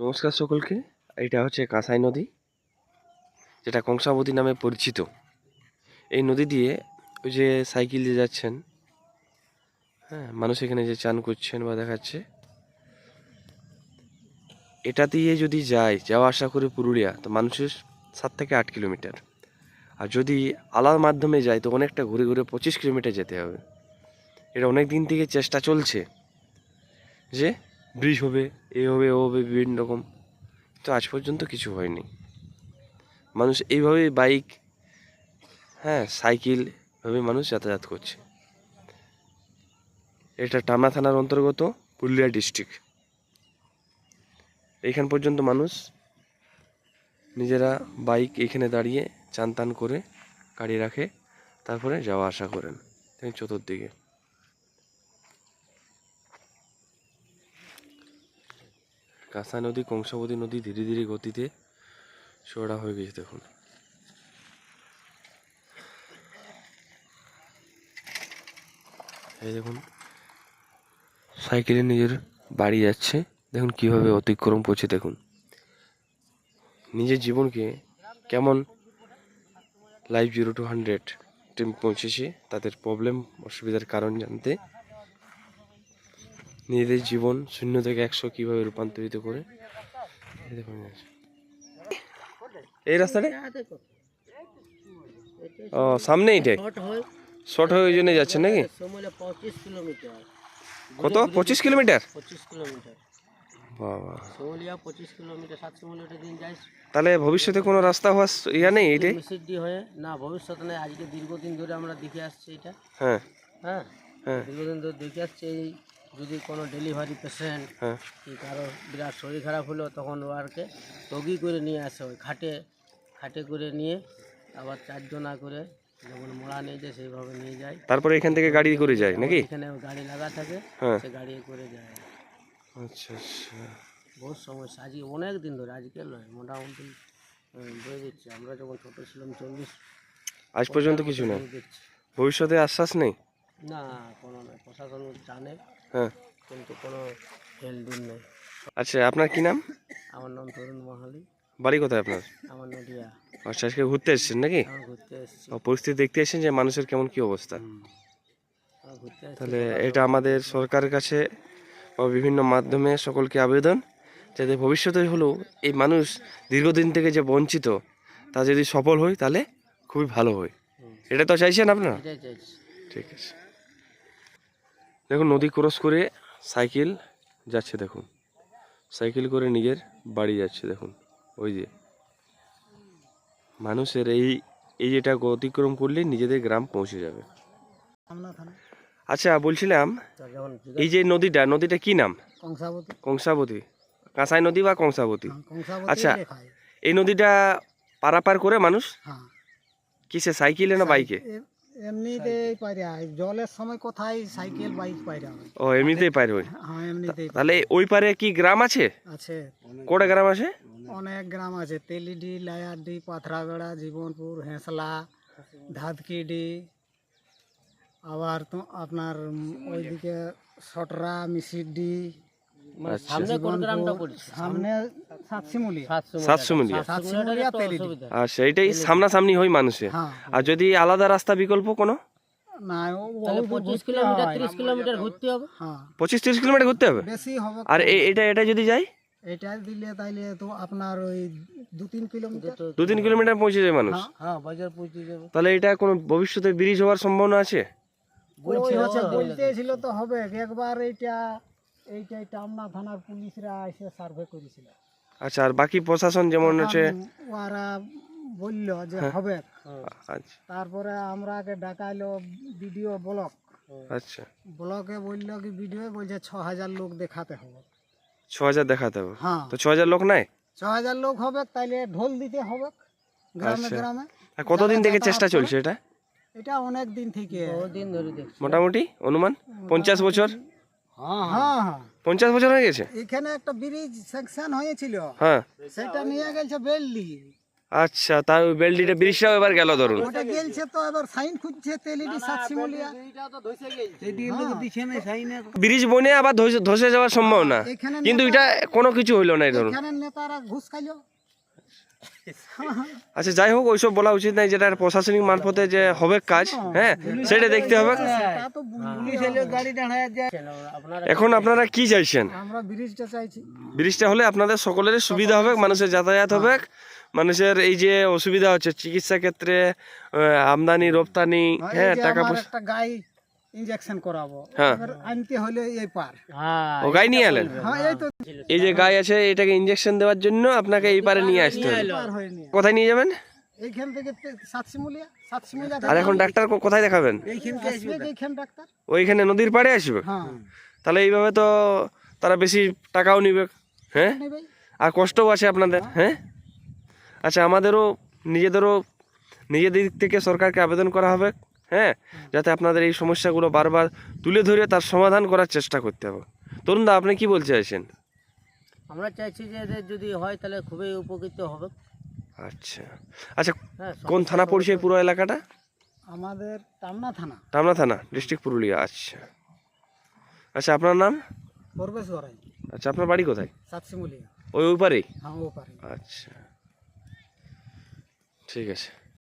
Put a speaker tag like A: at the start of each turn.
A: নমস্কার সকলকে। এটা হচ্ছে কাঁসাই নদী, যেটা কংসাবতী নামে পরিচিত। এই নদী দিয়ে ওই যে সাইকেল দিয়ে যাচ্ছেন হ্যাঁ মানুষ এখানে যে চান করছেন বা দেখাচ্ছে। এটা দিয়ে যদি যায় যাওয়া আসা করে পুরুলিয়া, তো মানুষের সাত থেকে আট কিলোমিটার। আর যদি আলার মাধ্যমে যায় তো অনেকটা ঘুরে ঘুরে পঁচিশ কিলোমিটার যেতে হবে। এটা অনেক দিন থেকে চেষ্টা চলছে যে ব্রিজ হবে, এ হবে, ও হবে, বিভিন্ন রকম। তো আজ পর্যন্ত কিছু হয়নি। মানুষ এইভাবে বাইক হ্যাঁ সাইকেল ভাবে মানুষ যাতায়াত করছে। এটা টানা থানার অন্তর্গত পুরুলিয়া ডিস্ট্রিক্ট। এইখান পর্যন্ত মানুষ নিজেরা বাইক এখানে দাঁড়িয়ে চান করে গাড়ি রাখে, তারপরে যাওয়া আসা করেন চতুর্দিকে। কাঁসা নদী, কংসাবতী নদী ধীরে ধীরে গতিতে চড়া হয়ে গেছে দেখুন। এই দেখুন, সাইকেলে নিজের বাড়ি যাচ্ছে। দেখুন কীভাবে অতিক্রম করছে দেখুন। নিজের জীবনকে কেমন life zero to hundred team পৌঁছেছে, তাদের প্রবলেম অসুবিধার কারণ জানতে নিজেদের জীবন শূন্য থেকে একশো কীভাবে রূপান্তরিত করে? এই রাস্তাটা? ও সামনে এটাই
B: শর্ট হয়ে
A: ওই জন্য যাচ্ছেন নাকি? কত? পঁচিশ কিলোমিটার? তাহলে ভবিষ্যতে কোনো রাস্তা হওয়ার ইয়া নেই এটাই
B: হয়ে। না ভবিষ্যতে নেই আজকে দীর্ঘদিন ধরে আমরা দেখে আসছি এটা।
A: হ্যাঁ
B: হ্যাঁ।
A: হ্যাঁ।
B: দীর্ঘদিন ধরে দেখে আসছি এই যদি কোনো ডেলিভারি পেশেন্ট
A: হ্যাঁ।
B: কি কারও বিরাট শরীর খারাপ হলো তখন ওয়ারকে তগি করে নিয়ে আসে ওই খাটে খাটে করে নিয়ে আবার চারজনা করে যেমন মোড়া নিয়ে যায় সেইভাবে নিয়ে যায়।
A: তারপরে এখান থেকে গাড়ি করে যায় নাকি?
B: এখানে গাড়ি লাগা থাকে
A: হ্যাঁ।
B: সে গাড়ি করে যায়।
A: আচ্ছা আচ্ছা।
B: বহুত সমস্যা। আজকে অনেক দিন ধরে আজকে নয় মোটামুটি বয়ে দিচ্ছে। আমরা যখন ছোট ছিলাম চল্লিশ
A: আজ পর্যন্ত কিছু না ভবিষ্যতে আশ্বাস নেই?
B: না কোনো নয় প্রশাসন জানে।
A: হ্যাঁ।
B: কিন্তু কোনো হেলদিন নেই।
A: আচ্ছা আপনার কি নাম?
B: আমার নাম তরুণ মহালি।
A: বাড়ি কোথায় আপনার?
B: আমার নদিয়া।
A: আচ্ছা আজকে ঘুরতে এসেছেন নাকি?
B: ঘুরতে এসেছি।
A: পরিস্থিতি দেখতে এসেছেন যে মানুষের কেমন কি অবস্থা?
B: এসেছি
A: তাহলে এটা আমাদের সরকারের কাছে বা বিভিন্ন মাধ্যমে সকলকে আবেদন যাতে ভবিষ্যতে হলেও এই মানুষ দীর্ঘদিন থেকে যে বঞ্চিত তা যদি সফল হয় তাহলে খুবই ভালো হয়। এটা তো চাইছেন আপনারা? ঠিক আছে। দেখুন নদী ক্রস করে সাইকেল যাচ্ছে দেখুন। সাইকেল করে নিজের বাড়ি যাচ্ছে দেখুন। ওই যে মানুষের এই এই যেটা অতিক্রম করলে নিজেদের গ্রাম পৌঁছে যাবে। আচ্ছা বলছিলাম এই যে নদীটা নদীটা কি নাম?
B: কংসাবতী।
A: কাঁসাই নদী বা কংসাবতী?
B: কংসাবতী
A: আচ্ছা এই নদীটা পারাপার করে মানুষ?
C: হ্যাঁ।
A: কিসে সাইকেলে না বাইকে?
C: এমনিতেই পাইরা জলের সময় কোথায় সাইকেল বাইক পাইরা হয়?
A: ও এমনিতেই পার হয়?
C: হ্যাঁ এমনিতেই
A: তাহলে ওই পারে কি গ্রাম আছে?
C: আছে।
A: কটা গ্রাম আছে?
C: অনেক গ্রাম আছে। তেলিডি লায়াডি পাথরাগড়া জীবনপুর হেঁসলা ধাতকিডি আবার তো আপনার ওইদিকে সটরা মিসিডি
B: সামনে কোন গ্রামটা পড়ছে?
C: সামনে সাতশিমুলি
B: সাতশো
A: সাতশো মিলিয়ন
C: সাতশিমুলিয়া তেলিডি
B: অসুবিধা
A: আচ্ছা এইটাই সামনাসামনি হয় মানুষের।
C: হ্যাঁ।
A: আর যদি আলাদা রাস্তা বিকল্প কোনো?
C: না ও
B: তাহলে
C: বহু দূর
B: পঁচিশ তিরিশ কিলোমিটার ঘুরতে হবে?
C: হ্যাঁ।
A: কিলোমিটার ঘুরতে হবে?
C: বেশি হবে
A: আর এটা এটা যদি যাই
C: এটা দিলে তাইলে তো আপনার ওই দু তিন কিলোমিটার
A: দু তিন কিলোমিটার পৌঁছে যায় মানুষ?
B: হ্যাঁ বাজার পৌঁছে যাবে।
A: তাহলে এটা কোনো ভবিষ্যতে ব্রিজ হওয়ার সম্ভাবনা আছে?
C: তো হবে। একবার এইটাই টামনা থানার পুলিশরা এসে সার্ভে করেছিল।
A: আচ্ছা আর বাকি প্রশাসন যেমন হচ্ছে
C: ওরা বলল যে হবে।
A: আচ্ছা।
C: তারপরে আমরাকে ডাকাইলো বিডিও ব্লক।
A: আচ্ছা।
C: ব্লকে বলল কি বিডিও বলছে ছ হাজার লোক দেখাতে হবে।
A: ছ হাজার দেখাতে হবে?
C: হ্যাঁ।
A: তো ছ হাজার লোক নাই?
C: ছ হাজার লোক হবে তাইলে ঢোল দিতে হবে গ্রামে
A: আচ্ছা।
C: গ্রামে।
A: কতদিন থেকে চেষ্টা চলছে এটা?
C: এটা অনেক দিন থেকে।
B: বহুদিন ধরে দেখছি।
A: মোটামুটি? অনুমান? পঞ্চাশ বছর?
B: হ্যাঁ
C: হ্যাঁ। হ্যাঁ
A: পঞ্চাশ বছর হয়ে গেছে?
C: এখানে একটা ব্রিজ স্যাংশন হয়েছিল।
A: হ্যাঁ।
C: সেটা নিয়ে গেছে বেললি।
A: আচ্ছা তার বেলডিটা ব্রিজটাও এবার গেল ধরুন।
C: ওটা গেলছে তো এবার সাইন খুঁজছে তেলিডি সাতশিমুলিয়া।
A: ব্রিজ বনে আবার ধসে- ধসে যাওয়ার সম্ভাবনা। কিন্তু এটা কোনো কিছু হইল না ধরুন।
C: এখানে নেতারা ঘুষ খাইলো।
A: আচ্ছা যাই হোক ওইসব বলা উচিত নাই যেটা প্রশাসনিক মারফতে যে হবে কাজ হ্যাঁ সেটা দেখতে হবে।
C: তা তো পুলিশ এলো গাড়ি দাঁড়ায় যায়।
B: আপনারা
A: এখন আপনারা কি চাইছেন?
C: আমরা ব্রিজটা চাইছি।
A: ব্রিজটা হলে আপনাদের সকলের সুবিধা হবে মানুষের যাতায়াত হবে মানুষের এই যে অসুবিধা হচ্ছে চিকিৎসা ক্ষেত্রে আমদানি রপ্তানি হ্যাঁ টাকা পয়সা
C: ইনজেকশন করাবো।
A: হ্যাঁ।
C: এবার আনতে হলে এই পার।
B: হ্যাঁ
A: ও গাই নিয়ে এলেন?
C: হ্যাঁ এই
A: যে গায়ে আছে এটাকে ইঞ্জেকশন দেওয়ার জন্য আপনাকে এই পারে নিয়ে আসতে হবে।
C: পার নিয়ে।
A: কোথায় নিয়ে যাবেন?
C: এইখান থেকে সাতশিমুলিয়া। সাতশিমুলিয়া
A: আর এখন ডাক্তার কোথায় দেখাবেন?
C: এইখান ডাক্তার।
A: ওইখানে নদীর পাড়ে আসবে?
C: হ্যাঁ।
A: তাহলে এইভাবে তো তারা বেশি টাকাও নিবে। হ্যাঁ? আর কষ্টও আছে আপনাদের হ্যাঁ? আচ্ছা আমাদেরও নিজেদেরও নিজেদের দিক থেকে সরকারকে আবেদন করা হবে। হ্যাঁ? যাতে আপনাদের এই সমস্যাগুলো বারবার তুলে ধরে তার সমাধান করার চেষ্টা করতে হবে। তরুণ দা আপনি কি বলতে চাইছেন?
B: আমরা চাইছি যে এদের যদি হয় তাহলে খুবই উপকৃত হবে।
A: আচ্ছা। আচ্ছা
B: হ্যাঁ
A: কোন থানা পড়ছে পুরো এলাকাটা?
C: আমাদের টামনা থানা।
A: টামনা থানা ডিস্ট্রিক্ট পুরুলিয়া আচ্ছা। আচ্ছা আপনার নাম?
C: পরবেশ গড়াই।
A: আচ্ছা আপনার বাড়ি কোথায়?
C: সাতশিমুলিয়া।
A: ওই পারেই?
C: হ্যাঁ ও পারে
A: আচ্ছা। ঠিক আছে।